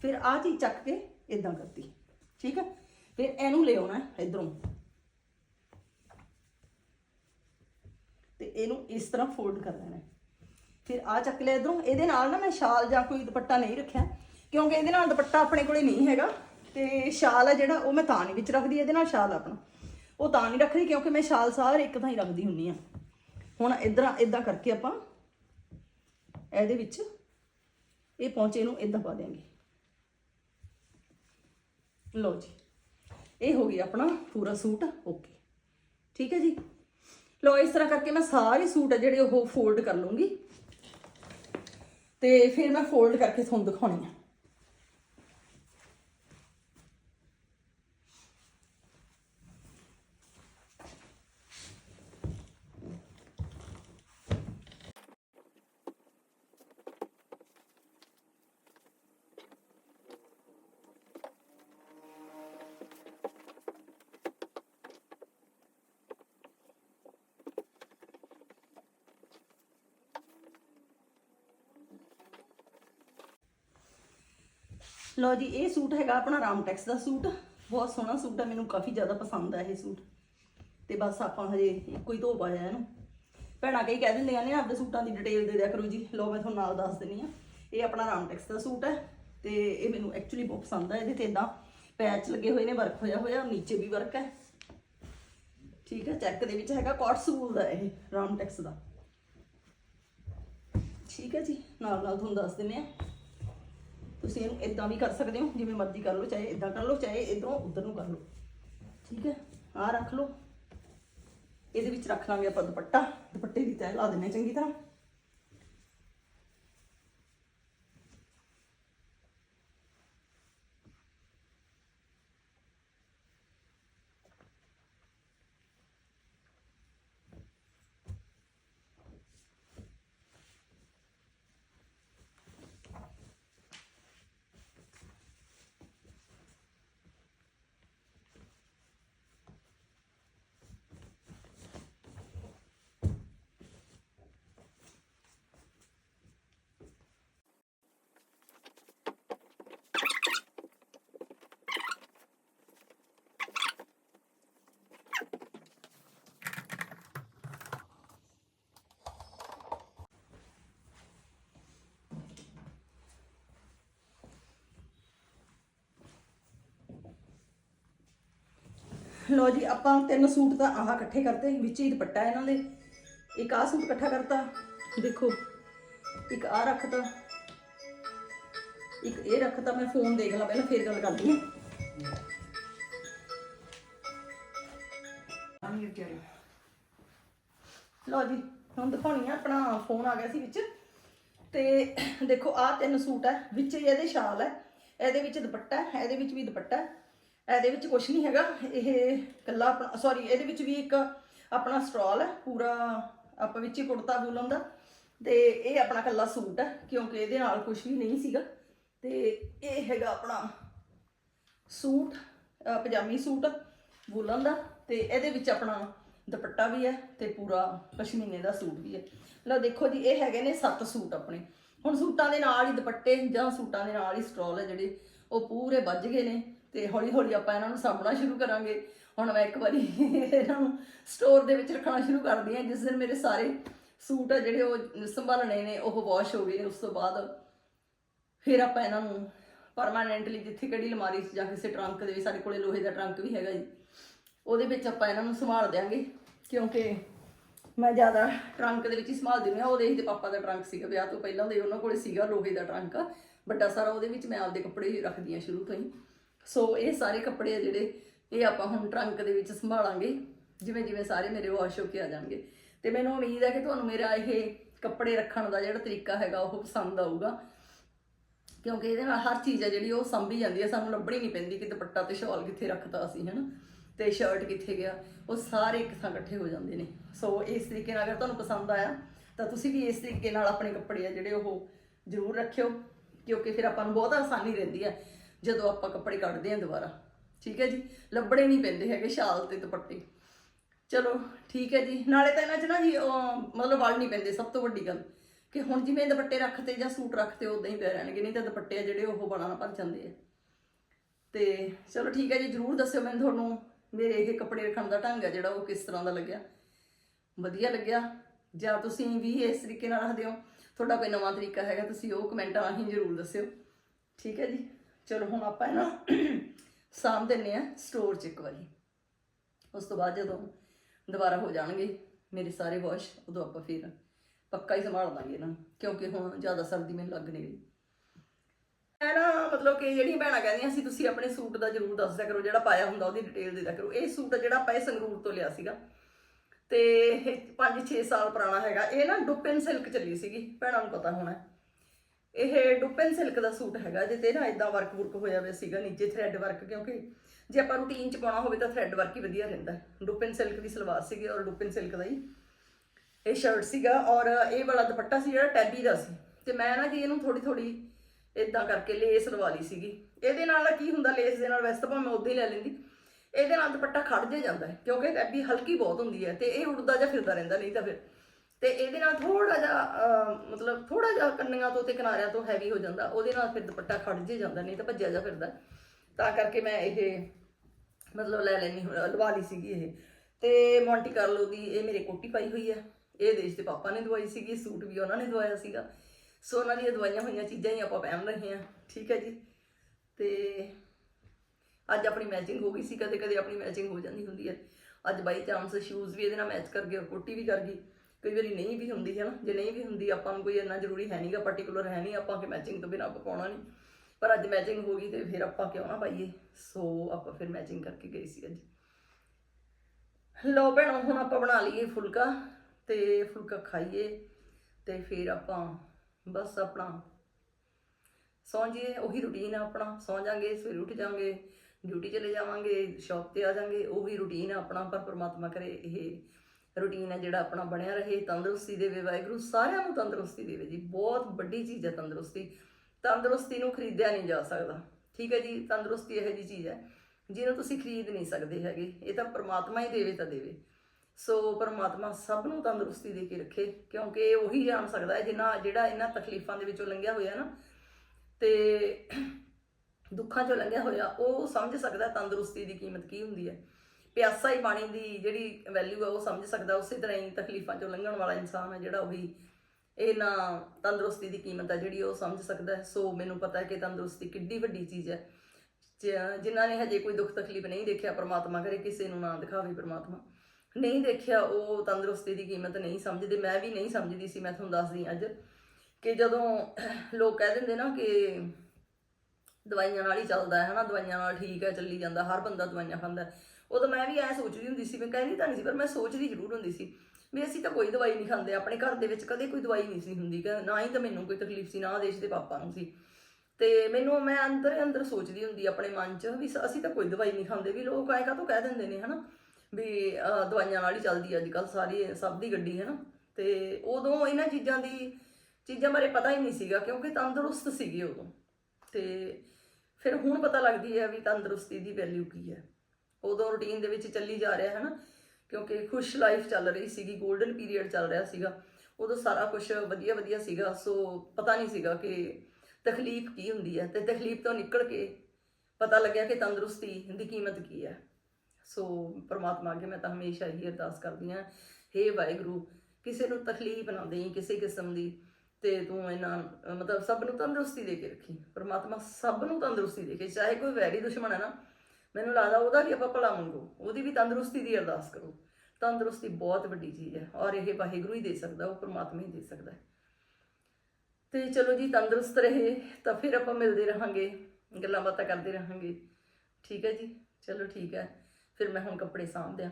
Speaker 1: ਫਿਰ ਆ ਚੀਜ਼ ਚੱਕ ਕੇ ਇਦਾਂ ਕਰਤੀ, ਠੀਕ ਹੈ? ਫਿਰ ਇਹਨੂੰ ਲੈ ਆਉਣਾ ਇਧਰੋਂ। ਤੇ ਇਹਨੂੰ ਇਸ ਤਰ੍ਹਾਂ ਫੋਲਡ ਕਰ ਲੈਣਾ ਫਿਰ ਆ ਚੱਕ ਲਿਆ ਇਧਰੋਂ। ਇਹਦੇ ਨਾਲ ਨਾ ਮੈਂ ਸ਼ਾਲ ਜਾਂ ਕੋਈ ਦੁਪੱਟਾ ਨਹੀਂ ਰੱਖਿਆ, ਕਿਉਂਕਿ ਇਹਦੇ ਨਾਲ ਦੁਪੱਟਾ ਆਪਣੇ ਕੋਲੇ ਨਹੀਂ ਹੈਗਾ ਤੇ ਸ਼ਾਲ ਹੈ ਜਿਹੜਾ, ਉਹ ਮੈਂ ਤਾਂ ਨਹੀਂ ਵਿੱਚ ਰੱਖਦੀ, ਇਹਦੇ ਨਾਲ ਸ਼ਾਲ ਆਪਣਾ। ਉਹ ਤਾਂ ਨਹੀਂ ਰੱਖਦੀ ਕਿਉਂਕਿ ਮੈਂ ਸ਼ਾਲ ਸਾਰੇ ਇੱਕ ਥਾਂ ਹੀ ਰੱਖਦੀ ਹੁੰਨੀ ਆ। ਹੁਣ ਇਧਰ, ਇਦਾਂ ਕਰਕੇ ਆਪਾਂ ਇਹਦੇ ਵਿੱਚ ਇਹ ਪੌਂਚੇ ਨੂੰ ਇਦਾਂ ਪਾ ਦੇਾਂਗੇ ਲਓ ਜੀ, ਇਹ ਹੋ ਗਿਆ ਆਪਣਾ ਪੂਰਾ ਸੂਟ, ਓਕੇ। ਠੀਕ ਹੈ ਜੀ? ਲਓ, ਇਸ ਤਰ੍ਹਾਂ ਕਰਕੇ ਮੈਂ ਸਾਰੇ ਸੂਟ ਆ ਜਿਹੜੇ ਉਹ ਫੋਲਡ ਕਰ ਲੂੰਗੀ ਤੇ ਫਿਰ ਮੈਂ ਫੋਲਡ ਕਰਕੇ ਤੁਹਾਨੂੰ ਦਿਖਾਉਣੀ ਆ। ਲਓ ਜੀ, ਇਹ ਸੂਟ ਹੈਗਾ ਆਪਣਾ ਰਾਮਟੈਕਸ ਦਾ ਸੂਟ। ਬਹੁਤ ਸੋਹਣਾ ਸੂਟ ਹੈ ਮੈਨੂੰ ਕਾਫੀ ਜ਼ਿਆਦਾ ਪਸੰਦ ਆ ਇਹ ਸੂਟ। ਤੇ ਬਸ ਆਪਾਂ ਹਜੇ ਇੱਕੋ ਹੀ ਧੋ ਪਾਇਆ ਇਹਨੂੰ। ਭੈਣਾਂ ਕਈ ਕਹਿ ਦਿੰਦੀਆਂ ਨੇ, ਆਪਦੇ ਸੂਟਾਂ ਦੀ ਡਿਟੇਲ ਦੇ ਦਿਆ ਕਰੋ ਜੀ। ਲਓ, ਮੈਂ ਤੁਹਾਨੂੰ ਨਾਲ ਦੱਸ ਦਿੰਨੀ ਆ। ਇਹ ਆਪਣਾ ਰਾਮਟੈਕਸ ਦਾ ਸੂਟ ਹੈ ਤੇ ਇਹ ਮੈਨੂੰ ਐਕਚੁਅਲੀ ਬਹੁਤ ਪਸੰਦ ਆ ਇਹਦੇ ਤੇ ਇਦਾਂ ਪੈਚ ਲੱਗੇ ਹੋਏ ਨੇ ਵਰਕ ਹੋਇਆ ਹੋਇਆ, ਨੀਚੇ ਵੀ ਵਰਕ ਹੈ। ਠੀਕ ਹੈ ਚੈੱਕ ਦੇ ਵਿੱਚ ਹੈਗਾ ਕੋਟ ਸਕੂਲ ਦਾ ਇਹ, ਰਾਮਟੈਕਸ ਦਾ। ਠੀਕ ਹੈ ਜੀ, ਨਾਲ ਨਾਲ ਤੁਹਾਨੂੰ ਦੱਸ ਦਿੰਦੇ ਆ। ਤੁਸੀਂ ਇਹਨੂੰ ਇਦਾਂ ਵੀ ਕਰ ਸਕਦੇ ਹੋ, ਜਿਵੇਂ ਮਰਜ਼ੀ ਕਰ ਲਓ, ਚਾਹੇ ਇਦਾਂ ਕਰ ਲਓ, ਚਾਹੇ ਇਧਰੋਂ ਉਧਰ ਨੂੰ ਕਰ ਲਓ। ਠੀਕ ਹੈ? ਆਹ ਰੱਖ ਲਓ। ਇਹਦੇ ਵਿੱਚ ਰੱਖ ਲਾਂਗੇ ਆਪਾਂ ਦੁਪੱਟਾ। ਦੁਪੱਟੇ ਦੀ ਤੈਅ ਲਾ ਦਿੰਨੇ ਹਾਂ ਚੰਗੀ ਤਰ੍ਹਾਂ। ਲੋ ਜੀ, ਆਪਾਂ ਤਿੰਨ ਸੂਟ ਤਾਂ ਆਹ ਇਕੱਠੇ ਕਰਤੇ, ਵਿੱਚ ਹੀ ਦੁਪੱਟਾ ਇਹਨਾਂ ਦੇ। ਇੱਕ ਆਹ ਸੂਟ ਇਕੱਠਾ ਕਰਤਾ। ਦੇਖੋ, ਇੱਕ ਆਹ ਰੱਖਤਾ। ਇੱਕ ਇਹ ਰੱਖਤਾ, ਮੈਂ ਫੋਨ ਦੇਖ ਲਾਂ ਪਹਿਲਾਂ, ਫੇਰ ਗੱਲ ਕਰਦੀ ਹਾਂ। ਲੋ ਜੀ, ਹੁਣ ਦਿਖਾਉਣੀ ਆ, ਆਪਣਾ ਫੋਨ ਆ ਗਿਆ ਸੀ ਵਿੱਚ। ਤੇ ਦੇਖੋ, ਆਹ ਤਿੰਨ ਸੂਟ ਹੈ ਵਿੱਚ ਇਹਦੇ ਸ਼ਾਲ ਹੈ ਇਹਦੇ ਵਿੱਚ ਦੁਪੱਟਾ ਹੈ ਇਹਦੇ ਵਿੱਚ ਵੀ ਦੁਪੱਟਾ। ਹੈ ਇਹਦੇ ਵਿੱਚ ਕੁਝ ਨਹੀਂ ਹੈਗਾ। ਇਹ ਕੱਲਾ ਆਪਣਾ ਸੌਰੀ ਇਹਦੇ ਵਿੱਚ ਵੀ ਇੱਕ ਆਪਣਾ ਸਟਾਲ ਹੈ, ਪੂਰਾ ਆਪਾਂ ਵਿੱਚ ਹੀ ਕੁੜਤਾ ਬੂਲਮ ਦਾ। ਤੇ ਇਹ ਆਪਣਾ ਕੱਲਾ ਸੂਟ ਹੈ, ਕਿਉਂਕਿ ਇਹਦੇ ਨਾਲ ਕੁਝ ਵੀ ਨਹੀਂ ਸੀਗਾ। ਤੇ ਇਹ ਹੈਗਾ ਆਪਣਾ ਸੂਟ ਪਜਾਮੀ ਸੂਟ ਵੂਲਨ ਦਾ। ਤੇ ਇਹਦੇ ਵਿੱਚ ਆਪਣਾ ਦੁਪੱਟਾ ਵੀ ਹੈ ਤੇ ਪੂਰਾ ਪਸ਼ਮੀਨੇ ਦਾ ਸੂਟ ਵੀ ਹੈ। ਲਓ ਦੇਖੋ ਜੀ, ਇਹ ਹੈਗੇ ਨੇ ਸੱਤ ਸੂਟ ਆਪਣੇ। ਹੁਣ ਸੂਟਾਂ ਦੇ ਨਾਲ ਹੀ ਦੁਪੱਟੇ ਜਾਂ ਸੂਟਾਂ ਦੇ ਨਾਲ ਹੀ ਸਟਾਲ ਹੈ ਜਿਹੜੇ, ਉਹ ਪੂਰੇ ਵੱਜ ਗਏ ਨੇ। ਤੇ ਹੌਲੀ ਹੌਲੀ ਆਪਾਂ ਇਹਨਾਂ ਨੂੰ ਸਾਂਭਣਾ ਸ਼ੁਰੂ ਕਰਾਂਗੇ। ਹੁਣ ਮੈਂ ਇੱਕ ਵਾਰੀ ਇਹਨਾਂ ਨੂੰ ਸਟੋਰ ਦੇ ਵਿੱਚ ਰੱਖਣਾ ਸ਼ੁਰੂ ਕਰਦੀ ਹਾਂ, ਜਿਸ ਦਿਨ ਮੇਰੇ ਸਾਰੇ ਸੂਟ ਆ ਜਿਹੜੇ ਉਹ ਸੰਭਾਲਣੇ ਨੇ, ਉਹ ਵਾਸ਼ ਹੋ ਗਏ ਨੇ, ਉਸ ਤੋਂ ਬਾਅਦ ਫਿਰ ਆਪਾਂ ਇਹਨਾਂ ਨੂੰ ਪਰਮਾਨੈਂਟਲੀ ਜਿੱਥੇ ਕਿਹੜੀ ਅਲਮਾਰੀ 'ਚ ਜਾਂ ਕਿਸੇ ਟਰੰਕ ਦੇ ਵਿੱਚ ਸਾਡੇ ਕੋਲੇ ਲੋਹੇ ਦਾ ਟਰੰਕ ਵੀ ਹੈਗਾ ਜੀ, ਉਹਦੇ ਵਿੱਚ ਆਪਾਂ ਇਹਨਾਂ ਨੂੰ ਸੰਭਾਲ ਦਿਆਂਗੇ। ਕਿਉਂਕਿ ਮੈਂ ਜ਼ਿਆਦਾ ਟਰੰਕ ਦੇ ਵਿੱਚ ਹੀ ਸੰਭਾਲਦੀ ਹੁੰਦੀ ਹਾਂ, ਉਹਦੇ ਹੀ ਤੇ ਪਾਪਾ ਦਾ ਟਰੰਕ ਸੀਗਾ, ਵਿਆਹ ਤੋਂ ਪਹਿਲਾਂ ਦੇ ਉਹਨਾਂ ਕੋਲੇ ਸੀਗਾ ਲੋਹੇ ਦਾ ਟਰੰਕ ਵੱਡਾ ਸਾਰਾ ਉਹਦੇ ਵਿੱਚ ਮੈਂ ਆਪਦੇ ਕੱਪੜੇ ਰੱਖਦੀ ਹਾਂ ਸ਼ੁਰੂ ਤੋਂ ਹੀ। ਸੋ ਇਹ ਸਾਰੇ ਕੱਪੜੇ ਆ ਜਿਹੜੇ, ਇਹ ਆਪਾਂ ਹੁਣ ਟਰੰਕ ਦੇ ਵਿੱਚ ਸੰਭਾਲਾਂਗੇ। ਜਿਵੇਂ ਜਿਵੇਂ ਸਾਰੇ ਮੇਰੇ ਵਾਸ਼ ਹੋ ਕੇ ਆ ਜਾਣਗੇ। ਤੇ ਮੈਨੂੰ ਉਮੀਦ ਹੈ ਕਿ ਤੁਹਾਨੂੰ ਮੇਰਾ ਇਹ ਕੱਪੜੇ ਰੱਖਣ ਦਾ ਜਿਹੜਾ ਤਰੀਕਾ ਹੈਗਾ, ਉਹ ਪਸੰਦ ਆਊਗਾ। ਕਿਉਂਕਿ ਇਹਦੇ ਨਾਲ ਹਰ ਚੀਜ਼ ਹੈ ਜਿਹੜੀ, ਉਹ ਸੰਭੀ ਜਾਂਦੀ ਹੈ ਸਾਨੂੰ ਲੱਭਣੀ ਨਹੀਂ ਪੈਂਦੀ ਕਿ ਦੁਪੱਟਾ ਤੇ ਸ਼ਾਲ ਕਿੱਥੇ ਰੱਖਤਾ ਅਸੀਂ, ਹਨਾ? ਤੇ ਸ਼ਰਟ ਕਿੱਥੇ ਗਿਆ? ਉਹ ਸਾਰੇ ਇੱਕ ਥਾਂ ਇਕੱਠੇ ਹੋ ਜਾਂਦੇ ਨੇ। ਸੋ ਇਸ ਤਰੀਕੇ ਨਾਲ ਅਗਰ ਤੁਹਾਨੂੰ ਪਸੰਦ ਆਇਆ, ਤਾਂ ਤੁਸੀਂ ਵੀ ਇਸ ਤਰੀਕੇ ਨਾਲ ਆਪਣੇ ਕੱਪੜੇ ਆ ਜਿਹੜੇ, ਉਹ ਜ਼ਰੂਰ ਰੱਖਿਓ। ਕਿਉਂਕਿ ਫਿਰ ਆਪਾਂ ਨੂੰ ਬਹੁਤ ਆਸਾਨੀ ਰਹਿੰਦੀ ਹੈ ਜਦੋਂ ਆਪਾਂ ਕੱਪੜੇ ਕੱਢਦੇ ਹਾਂ ਦੁਬਾਰਾ। ਠੀਕ ਹੈ ਜੀ? ਲੱਭਣੇ ਨਹੀਂ ਪੈਂਦੇ ਹੈਗੇ ਸ਼ਾਲ ਤੇ ਦੁਪੱਟੇ। ਚਲੋ, ਠੀਕ ਹੈ ਜੀ। ਨਾਲੇ ਤਾਂ ਇਹਨਾਂ 'ਚ ਨਾ ਜੀ ਮਤਲਬ ਵਲ ਨਹੀਂ ਪੈਂਦੇ, ਸਭ ਤੋਂ ਵੱਡੀ ਗੱਲ। ਕਿ ਹੁਣ ਜਿਵੇਂ ਦੁਪੱਟੇ ਰੱਖਤੇ ਜਾਂ ਸੂਟ ਰੱਖਤੇ ਉਦਾਂ ਹੀ ਪੈ ਰਹਿਣਗੇ, ਨਹੀਂ ਤਾਂ ਦੁਪੱਟੇ ਆ ਜਿਹੜੇ ਉਹ ਬਣਾ ਨਾ ਭਰ ਜਾਂਦੇ ਆ। ਤੇ ਚਲੋ ਠੀਕ ਹੈ ਜੀ, ਜਰੂਰ ਦੱਸਿਓ ਮੈਨੂੰ ਤੁਹਾਨੂੰ ਮੇਰੇ ਇਹ ਕੱਪੜੇ ਰੱਖਣ ਦਾ ਢੰਗ ਹੈ ਜਿਹੜਾ ਉਹ ਕਿਸ ਤਰ੍ਹਾਂ ਦਾ ਲੱਗਿਆ। ਵਧੀਆ ਲੱਗਿਆ। ਜਾਂ ਤੁਸੀਂ ਵੀ ਇਸ ਤਰੀਕੇ ਨਾਲ ਰੱਖਦੇ ਹੋ? ਤੁਹਾਡਾ ਕੋਈ ਨਵਾਂ ਤਰੀਕਾ ਹੈਗਾ, ਤੁਸੀਂ ਉਹ ਕਮੈਂਟਾਂ ਰਾਹੀਂ ਜਰੂਰ ਦੱਸਿਓ। ਠੀਕ ਹੈ ਜੀ? ਚਲੋ ਹੁਣ ਆਪਾਂ ਨਾ ਸਾਂਭ ਦਿੰਨੇ ਆ ਸਟੋਰ 'ਚ ਇੱਕ ਵਾਰੀ। ਉਸ ਤੋਂ ਬਾਅਦ ਜਦੋਂ ਦੁਬਾਰਾ ਹੋ ਜਾਣਗੇ ਮੇਰੇ ਸਾਰੇ ਵਾਸ਼ ਉਦੋਂ ਆਪਾਂ ਫਿਰ ਪੱਕਾ ਹੀ ਸੰਭਾਲ ਦਾਂਗੇ ਇਹਨਾਂ ਨੂੰ, ਕਿਉਂਕਿ ਹੁਣ ਜ਼ਿਆਦਾ ਸਰਦੀ ਮੈਨੂੰ ਲੱਗ ਨਹੀਂ ਰਹੀ। ਇਹ ਨਾ ਮਤਲਬ ਕਿ ਜਿਹੜੀਆਂ ਭੈਣਾਂ ਕਹਿੰਦੀਆਂ ਸੀ, ਤੁਸੀਂ ਆਪਣੇ ਸੂਟ ਦਾ ਜ਼ਰੂਰ ਦੱਸ ਦਿਆ ਕਰੋ, ਜਿਹੜਾ ਪਾਇਆ ਹੁੰਦਾ ਉਹਦੀ ਡਿਟੇਲ ਦੇ ਦਿਆ ਕਰੋ। ਇਹ ਸੂਟ ਜਿਹੜਾ ਆਪਾਂ ਇਹ ਸੰਗਰੂਰ ਤੋਂ ਲਿਆ ਸੀਗਾ। ਤੇ ਇਹ 5-6 ਸਾਲ ਪੁਰਾਣਾ ਹੈਗਾ। ਇਹ ਨਾ ਡੁਪਨ ਸਿਲਕ ਚੱਲੀ ਸੀਗੀ, ਭੈਣਾਂ ਨੂੰ ਪਤਾ ਹੋਣਾ। ਇਹ ਡੁਪਨ ਸਿਲਕ ਦਾ ਸੂਟ ਹੈਗਾ, ਜੇ ਤੇ ਨਾ ਇਦਾਂ ਵਰਕ ਵਰਕ ਹੋਇਆ ਹੋਇਆ ਸੀਗਾ, ਨੀਚੇ ਥ੍ਰੈਡ ਵਰਕ ਕਿਉਂਕਿ ਜੇ ਆਪਾਂ ਰੂਟੀਨ ਚ ਪਾਉਣਾ ਹੋਵੇ ਤਾਂ ਥ੍ਰੈਡ ਵਰਕ ਹੀ ਵਧੀਆ ਰਹਿੰਦਾ। ਡੁੱਪਨ ਸਿਲਕ ਦੀ ਸਲਵਾਰ ਸੀਗੀ ਔਰ ਡੁਪਨ ਸਿਲਕ ਦਾ ਹੀ ਇਹ ਸ਼ਰਟ ਸੀਗਾ ਔਰ ਇਹ ਵਾਲਾ ਦੁਪੱਟਾ ਸੀ ਜਿਹੜਾ ਟੈਬੀ ਦਾ ਸੀ। ਤੇ ਮੈਂ ਨਾ ਜੀ ਇਹਨੂੰ ਥੋੜੀ ਥੋੜੀ ਇਦਾਂ ਕਰਕੇ ਲੇਸ ਲਵਾ ਲਈ ਸੀਗੀ। ਇਹਦੇ ਨਾਲ ਕੀ ਹੁੰਦਾ ਲੇਸ ਦੇ ਨਾਲ ਵੈਸੇ ਤਾਂ ਭਾਵੇਂ ਉਦਾਂ ਹੀ ਲੈ ਲੈਂਦੀ। ਇਹਦੇ ਨਾਲ ਦੁਪੱਟਾ ਖੜ ਜੇ ਜਾਂਦਾ ਕਿਉਂਕਿ ਟੈਬੀ ਹਲਕੀ ਬਹੁਤ ਹੁੰਦੀ ਹੈ ਤੇ ਇਹ ਉੜਦਾ ਜਾਂ ਫਿਰਦਾ ਰਹਿੰਦਾ, ਨਹੀਂ ਤਾਂ ਫਿਰ ਤੇ ਇਹਦੇ ਨਾਲ ਥੋੜਾ ਜਿਹਾ ਮਤਲਬ ਥੋੜਾ ਜਿਹਾ ਕੰਨੀਆਂ ਤੋਂ ਤੇ ਕਿਨਾਰਿਆਂ ਤੋਂ ਹੈਵੀ ਹੋ ਜਾਂਦਾ। ਉਹਦੇ ਨਾਲ ਫਿਰ ਦੁਪੱਟਾ ਖੜ ਜੇ ਜਾਂਦਾ, ਨਹੀਂ ਤਾਂ ਭੱਜਿਆ ਜਾ ਫਿਰਦਾ। ਤਾਂ ਕਰਕੇ ਮੈਂ ਇਹ ਮਤਲਬ ਲੈ ਲੈਣੀ ਲਵਾ ਲਈ ਸੀਗੀ ਇਹ। ਤੇ ਮੌਂਟੀ ਕਾਰਲੋ ਦੀ ਇਹ ਮੇਰੇ ਕੋਟੀ ਪਾਈ ਹੋਈ ਹੈ ਇਹ ਦੇਸ਼ ਦੇ ਪਾਪਾ ਨੇ ਦਵਾਈ ਸੀਗੀ, ਸੂਟ ਵੀ ਉਹਨਾਂ ਨੇ ਦਵਾਇਆ ਸੀਗਾ। ਸੋ ਉਹਨਾਂ ਦੀਆਂ ਦਵਾਈਆਂ ਹੋਈਆਂ ਚੀਜ਼ਾਂ ਹੀ ਆਪਾਂ ਪਹਿਨ ਰਹੇ ਹਾਂ, ਠੀਕ ਹੈ ਜੀ? ਤੇ ਅੱਜ ਆਪਣੀ ਮੈਚਿੰਗ ਹੋ ਗਈ ਸੀ ਕਦੇ ਕਦੇ ਆਪਣੀ ਮੈਚਿੰਗ ਹੋ ਜਾਂਦੀ ਹੁੰਦੀ ਹੈ। ਅੱਜ ਬਾਈ ਚਾਂਸ ਸ਼ੂਜ਼ ਵੀ ਇਹਦੇ ਨਾਲ ਮੈਚ ਕਰ ਗਏ ਔਰ ਕੋਟੀ ਵੀ ਕਰ ਗਈ। ਕਈ ਵਾਰੀ ਨਹੀਂ ਵੀ ਹੁੰਦੀ ਹੈ ਨਾ, ਜੇ ਨਹੀਂ ਵੀ ਹੁੰਦੀ ਆਪਾਂ ਨੂੰ ਕੋਈ ਇੰਨਾ ਜ਼ਰੂਰੀ ਹੈ ਨਹੀਂਗਾ ਪਾਰਟਿਕੂਲਰ ਹੈ ਨਹੀਂ, ਆਪਾਂ ਕਿ ਮੈਚਿੰਗ ਤੋਂ ਬਿਨਾਂ ਆਪਾਂ ਪਾਉਣਾ ਨਹੀਂ। ਪਰ ਅੱਜ ਮੈਚਿੰਗ ਹੋ ਗਈ ਤੇ ਫਿਰ ਆਪਾਂ ਕਿਉਂ ਨਾ ਪਾਈਏ? ਸੋ ਆਪਾਂ ਫਿਰ ਮੈਚਿੰਗ ਕਰਕੇ ਗਏ ਸੀ ਅੱਜ। ਲੋ ਭੈਣੋ, ਹੁਣ ਆਪਾਂ ਬਣਾ ਲਈਏ ਫੁਲਕਾ ਤੇ ਫੁਲਕਾ ਖਾਈਏ ਤੇ ਫਿਰ ਆਪਾਂ ਬਸ ਆਪਣਾ ਸੌਂ ਜੀਏ ਉਹੀ ਰੁਟੀਨ ਆ ਆਪਣਾ। ਸੌਂ ਜਾਾਂਗੇ, ਸਵੇਰ ਉੱਠ ਜਾਾਂਗੇ ਡਿਊਟੀ ਚਲੇ ਜਾਵਾਂਗੇ ਸ਼ੌਪ ਤੇ ਆ ਜਾਾਂਗੇ, ਉਹੀ ਰੁਟੀਨ ਆ ਆਪਣਾ। ਪਰ ਪ੍ਰਮਾਤਮਾ ਕਰੇ ਇਹ ਰੁਟੀਨ ਹੈ ਜਿਹੜਾ ਆਪਣਾ ਬਣਿਆ ਰਹੇ, ਤੰਦਰੁਸਤੀ ਦੇਵੇ, ਵਾਹਿਗੁਰੂ ਸਾਰਿਆਂ ਨੂੰ ਤੰਦਰੁਸਤੀ ਦੇਵੇ ਜੀ, ਬਹੁਤ ਵੱਡੀ ਚੀਜ਼ ਹੈ ਤੰਦਰੁਸਤੀ। ਤੰਦਰੁਸਤੀ ਨੂੰ ਖਰੀਦਿਆ ਨਹੀਂ ਜਾ ਸਕਦਾ, ਠੀਕ ਹੈ ਜੀ, ਤੰਦਰੁਸਤੀ ਇਹੋ ਜੀ ਚੀਜ਼ ਹੈ, ਜਿਹਨੂੰ ਤੁਸੀਂ ਖਰੀਦ ਨਹੀਂ ਸਕਦੇ ਹੈਗੇ, ਇਹ ਤਾਂ ਪ੍ਰਮਾਤਮਾ ਹੀ ਦੇਵੇ ਤਾਂ ਦੇਵੇ। ਸੋ ਪਰਮਾਤਮਾ ਸਭ ਨੂੰ ਤੰਦਰੁਸਤੀ ਦੇ ਕੇ ਰੱਖੇ, ਕਿਉਂਕਿ ਇਹ ਉਹੀ ਜਾਣ ਸਕਦਾ ਹੈ ਜਿਨ੍ਹਾਂ ਜਿਹੜਾ ਇਹਨਾਂ ਤਕਲੀਫਾਂ ਦੇ ਵਿੱਚੋਂ ਲੰਘਿਆ ਹੋਇਆ ਨਾ, ਤੇ ਦੁੱਖਾਂ ਚੋਂ ਲੰਘਿਆ ਹੋਇਆ, ਉਹ ਸਮਝ ਸਕਦਾ ਤੰਦਰੁਸਤੀ ਦੀ ਕੀਮਤ ਕੀ ਹੁੰਦੀ ਹੈ। ਪਿਆਸਾ ਹੀ ਪਾਣੀ ਦੀ ਜਿਹੜੀ ਵੈਲਿਊ ਆ ਉਹ ਸਮਝ ਸਕਦਾ, ਉਸੇ ਤਰ੍ਹਾਂ ਹੀ ਤਕਲੀਫਾਂ ਚੋਂ ਲੰਘਣ ਵਾਲਾ ਇਨਸਾਨ ਹੈ ਜਿਹੜਾ ਉਹ ਵੀ ਇਹ ਨਾ ਤੰਦਰੁਸਤੀ ਦੀ ਕੀਮਤ ਹੈ ਜਿਹੜੀ ਉਹ ਸਮਝ ਸਕਦਾ ਹੈ। ਸੋ ਮੈਨੂੰ ਪਤਾ ਹੈ ਕਿ ਤੰਦਰੁਸਤੀ ਕਿੱਡੀ ਵੱਡੀ ਚੀਜ਼ ਹੈ। ਜ- ਜਿਨ੍ਹਾਂ ਨੇ ਹਜੇ ਕੋਈ ਦੁੱਖ ਤਕਲੀਫ ਨਹੀਂ ਦੇਖਿਆ, ਪ੍ਰਮਾਤਮਾ ਕਰੇ, ਕਿਸੇ ਨੂੰ ਨਾ ਦਿਖਾਵੇ ਪ੍ਰਮਾਤਮਾ। ਨਹੀਂ ਦੇਖਿਆ, ਉਹ ਤੰਦਰੁਸਤੀ ਦੀ ਕੀਮਤ ਨਹੀਂ ਸਮਝਦੇ। ਮੈਂ ਵੀ ਨਹੀਂ ਸਮਝਦੀ ਸੀ, ਮੈਂ ਤੁਹਾਨੂੰ ਦੱਸਦੀ ਅੱਜ ਕਿ ਜਦੋਂ ਲੋਕ ਕਹਿ ਦਿੰਦੇ ਨਾ ਕਿ ਦਵਾਈਆਂ ਨਾਲ ਹੀ ਚੱਲਦਾ ਹੈ, ਹਨਾ, ਦਵਾਈਆਂ ਨਾਲ ਠੀਕ ਹੈ, ਚੱਲੀ ਜਾਂਦਾ, ਹਰ ਬੰਦਾ ਦਵਾਈਆਂ ਖਾਂਦਾ ਉਦੋਂ ਮੈਂ ਵੀ ਐ ਸੋਚਦੀ ਹੁੰਦੀ ਸੀ, ਮੈਂ ਕਹਿੰਦੀ ਤਾਂ ਨਹੀਂ ਸੀ, ਪਰ ਮੈਂ ਸੋਚਦੀ ਜ਼ਰੂਰ ਹੁੰਦੀ ਸੀ ਵੀ ਅਸੀਂ ਤਾਂ ਕੋਈ ਦਵਾਈ ਨਹੀਂ ਖਾਂਦੇ, ਆਪਣੇ ਘਰ ਦੇ ਵਿੱਚ ਕਦੇ ਕੋਈ ਦਵਾਈ ਨਹੀਂ ਸੀ ਹੁੰਦੀ, ਕਿ ਨਾ ਹੀ ਤਾਂ ਮੈਨੂੰ ਕੋਈ ਤਕਲੀਫ ਸੀ, ਨਾ ਦੇਸ਼ ਦੇ ਪਾਪਾ ਨੂੰ ਸੀ। ਤੇ ਮੈਨੂੰ, ਮੈਂ ਅੰਦਰ ਅੰਦਰ ਸੋਚਦੀ ਹੁੰਦੀ ਆਪਣੇ ਮਨ 'ਚ ਵੀ ਸ- ਅਸੀਂ ਤਾਂ ਕੋਈ ਦਵਾਈ ਨਹੀਂ ਖਾਂਦੇ, ਵੀ ਲੋਕ ਐਂ ਕਾਹਤੋਂ ਕਹਿ ਦਿੰਦੇ ਨੇ, ਹਨਾ? ਵੀ ਦਵਾਈਆਂ ਨਾਲ ਹੀ ਚੱਲਦੀ ਅੱਜ ਕੱਲ ਸਾਰੀ, ਸਭ ਦੀ ਗੱਡੀ ਹੈ ਨਾ ਤੇ ਉਦੋਂ ਇਹਨਾਂ ਚੀਜ਼ਾਂ ਦੀ, ਚੀਜ਼ਾਂ ਬਾਰੇ ਪਤਾ ਹੀ ਨਹੀਂ ਸੀਗਾ, ਕਿਉਂਕਿ ਤੰਦਰੁਸਤ ਸੀਗੇ ਉਦੋਂ। ਤੇ ਫਿਰ ਹੁਣ ਪਤਾ ਲੱਗਦੀ ਹੈ ਵੀ ਤੰਦਰੁਸਤੀ ਦੀ ਵੈਲਿਊ ਕੀ ਹੈ। ਉਦੋਂ ਰੁਟੀਨ ਦੇ ਵਿੱਚ ਚੱਲੀ ਜਾ ਰਿਹਾ ਹੈ ਨਾ ਕਿਉਂਕਿ ਖੁਸ਼ ਲਾਈਫ ਚੱਲ ਰਹੀ ਸੀਗੀ 골ਡਨ ਪੀਰੀਅਡ ਚੱਲ ਰਿਹਾ ਸੀਗਾ, ਉਦੋਂ ਸਾਰਾ ਕੁਝ ਵਧੀਆ ਵਧੀਆ ਸੀਗਾ, ਸੋ ਪਤਾ ਨਹੀਂ ਸੀਗਾ ਕਿ ਤਕਲੀਫ ਕੀ ਹੁੰਦੀ ਹੈ, ਤੇ ਤਕਲੀਫ ਤੋਂ ਨਿਕਲ ਕੇ ਪਤਾ ਲੱਗਿਆ ਕਿ ਤੰਦਰੁਸਤੀ ਦੀ ਕੀਮਤ ਕੀ ਹੈ। ਸੋ ਪਰਮਾਤਮਾ ਅੱਗੇ ਮੈਂ ਤਾਂ ਹਮੇਸ਼ਾ ਹੀ ਅਰਦਾਸ ਕਰਦੀ ਹਾਂ, ਹੇ ਵਾਹਿਗੁਰੂ, ਕਿਸੇ ਨੂੰ ਤਕਲੀਫ ਨਾ ਦੇਈ ਕਿਸੇ ਕਿਸਮ ਦੀ, ਤੇ ਤੂੰ ਇਹਨਾਂ, ਮਤਲਬ ਸਭ ਨੂੰ ਤੰਦਰੁਸਤੀ ਦੇ ਕੇ ਰੱਖੀ। ਪਰਮਾਤਮਾ ਸਭ ਨੂੰ ਤੰਦਰੁਸਤੀ ਦੇ ਕੇ, ਚਾਹੇ ਕੋਈ ਵੈਰੀ ਦੁਸ਼ਮਣ ਹੈ ਨਾ ਮੈਨੂੰ ਲੱਗਦਾ ਉਹਦਾ ਵੀ ਆਪਾਂ ਭਲਾ ਮੰਗੋ। ਉਹਦੀ ਵੀ ਤੰਦਰੁਸਤੀ ਦੀ ਅਰਦਾਸ ਕਰੋ। ਤੰਦਰੁਸਤੀ ਬਹੁਤ ਵੱਡੀ ਚੀਜ਼ ਹੈ ਔਰ ਇਹ ਵਾਹਿਗੁਰੂ ਹੀ ਦੇ ਸਕਦਾ, ਉਹ ਪਰਮਾਤਮਾ ਹੀ ਦੇ ਸਕਦਾ। ਹੈ ਤੇ ਚਲੋ ਜੀ, ਤੰਦਰੁਸਤ ਰਹੇ, ਤਾਂ ਫਿਰ ਆਪਾਂ ਮਿਲਦੇ ਰਹਾਂਗੇ, ਗੱਲਾਂ ਬਾਤਾਂ ਕਰਦੇ ਰਹਾਂਗੇ। ਠੀਕ ਹੈ ਜੀ? ਚਲੋ ਠੀਕ ਹੈ। ਫਿਰ ਮੈਂ ਹੁਣ ਕੱਪੜੇ ਸਾਂਭਦਿਆਂ।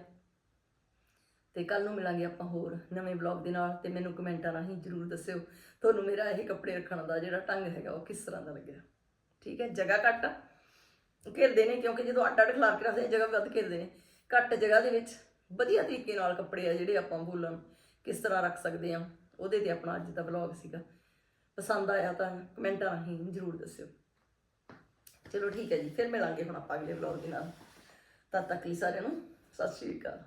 Speaker 1: ਤੇ ਕੱਲ ਨੂੰ ਮਿਲਾਂਗੇ ਆਪਾਂ ਹੋਰ ਨਵੇਂ ਬਲੌਗ ਦੇ ਨਾਲ, ਤੇ ਮੈਨੂੰ ਕਮੈਂਟਾਂ ਰਾਹੀਂ ਜਰੂਰ ਦੱਸਿਓ, ਤੁਹਾਨੂੰ ਮੇਰਾ ਇਹ ਕੱਪੜੇ ਰੱਖਣ ਦਾ ਜਿਹੜਾ ਢੰਗ ਹੈਗਾ, ਉਹ ਕਿਸ ਤਰ੍ਹਾਂ ਦਾ ਲੱਗਿਆ। ਠੀਕ ਹੈ? ਜਗ੍ਹਾ ਘੱਟ ਆ। ਘਿਰਦੇ ਨੇ, ਕਿਉਂਕਿ ਜਦੋਂ ਅੱਡ ਅੱਡ ਖਿਲਾਰ ਕੇ ਰੱਖਦੇ ਜਗ੍ਹਾ ਵੱਧ ਘਿਰਦੇ ਨੇ। ਘੱਟ ਜਗ੍ਹਾ ਦੇ ਵਿੱਚ ਵਧੀਆ ਤਰੀਕੇ ਨਾਲ ਕੱਪੜੇ ਆ ਜਿਹੜੇ ਆਪਾਂ ਬੋਲਣ ਕਿਸ ਤਰ੍ਹਾਂ ਰੱਖ ਸਕਦੇ ਆ ਉਹਦੇ ਤੇ ਆਪਣਾ ਅੱਜ ਦਾ ਵਲੌਗ ਸੀਗਾ। ਪਸੰਦ ਆਇਆ ਤਾਂ ਕਮੈਂਟਾਂ ਰਾਹੀਂ ਜਰੂਰ ਦੱਸਿਓ। ਚਲੋ ਠੀਕ ਹੈ ਜੀ, ਫਿਰ ਮਿਲਾਂਗੇ ਹੁਣ ਆਪਾਂ ਅਗਲੇ ਵਲੌਗ ਦੇ ਨਾਲ। ਤਦ ਤੱਕ ਲਈ ਸਾਰਿਆਂ ਨੂੰ ਸਤਿ ਸ਼੍ਰੀ ਅਕਾਲ।